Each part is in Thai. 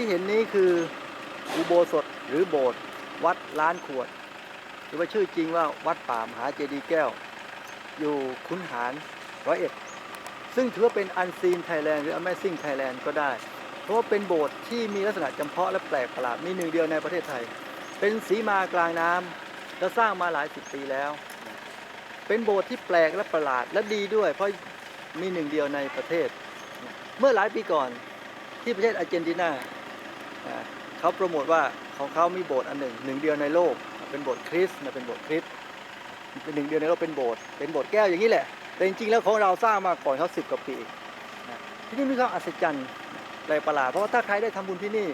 ที่เห็นนี้คืออุโบสถหรือโบสถ์วัดล้านขวด หรือว่าชื่อจริงว่าวัดป่ามหาเจดีย์แก้ว อยู่คุนหารร้อยเอ็ดซึ่งถือว่าเป็นอันซีนไทยแลนด์หรือ Amazing Thailand ก็ได้ เพราะว่าเป็นโบสถ์ที่มีลักษณะจำเพาะและแปลกประหลาดมีหนึ่งเดียวในประเทศไทย เป็นสีมากลางน้ำและสร้างมาหลายสิบปีแล้ว เป็นโบสถ์ที่แปลกและประหลาดและดีด้วย เพราะมีหนึ่งเดียวในประเทศ เมื่อหลายปีก่อนที่ประเทศอาร์เจนตินา เขาโปรโมทว่าของเขามีโบสถ์อันหนึ่งหนึ่งเดียวในโลกเป็นโบสถ์คริสต์นะเป็นโบสถ์คริสต์เป็นหนึ่งเดียวในโลกเป็นโบสถ์เป็นโบสถ์แก้วอย่างนี้แหละ แต่จริงๆแล้วของเราสร้างมาก่อนเขาสิบกว่าปีที่นี่มีความอัศจรรย์แปลกประหลาดเพราะว่าถ้าใครได้ทำบุญที่นี่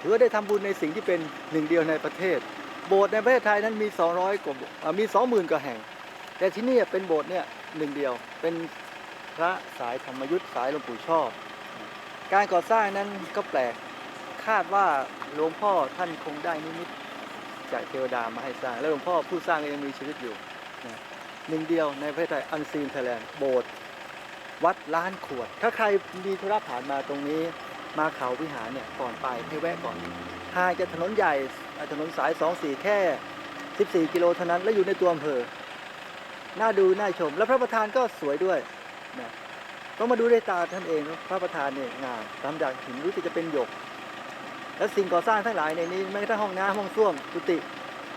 ถือว่าได้ทำบุญในสิ่งที่เป็นหนึ่งเดียวในประเทศ โบสถ์ในประเทศไทยนั้นมี 200กว่าโบสอ่ามี 20,000กว่าแห่ง แต่ที่นี่เป็นโบสถ์เนี่ยหนึ่งเดียวเป็นพระสายธรรมยุทธ์สายหลวงปู่ชอบ การก่อสร้างนั้นก็แปลก คาดว่าหลวงพ่อท่านคงได้นิมิตจากเทวดามาให้สร้าง และหลวงพ่อผู้สร้างยังมีชีวิตอยู่นะหนึ่งเดียวในประเทศไทยอันซีนไทยแลนด์โบสถ์วัดล้านขวด ถ้าใครมีธุระผ่านมาตรงนี้ มาเขาวิหารเนี่ยก่อนไปให้แวะก่อนห่างจากถนนใหญ่ถนนสาย 24 แค่ 14 กิโลเท่านั้น และอยู่ในตัวอำเภอน่าดูน่าชม และพระประธานก็สวยด้วยนะต้องมาดูด้วยตาท่านเอง พระประธานเนี่ยงามทำจากหินรู้สึกจะเป็นหยก และสิ่งก่อสร้างทั้งหลายในนี้แม้กระทั่งห้องน้ำห้องส้วมกุฏิ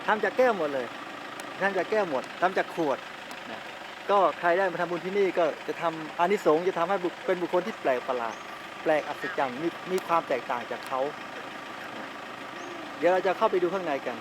ทำจากแก้วหมดเลยทำจากแก้วหมด ทำจากขวดนะก็ใครได้มาทำบุญที่นี่ก็จะทำอานิสงส์จะทำให้เป็นบุคคลที่แปลกประหลาดแปลกอัศจรรย์มีมีความแตกต่างจากเขานะเดี๋ยวเราจะเข้าไปดูข้างในกัน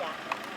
Yeah.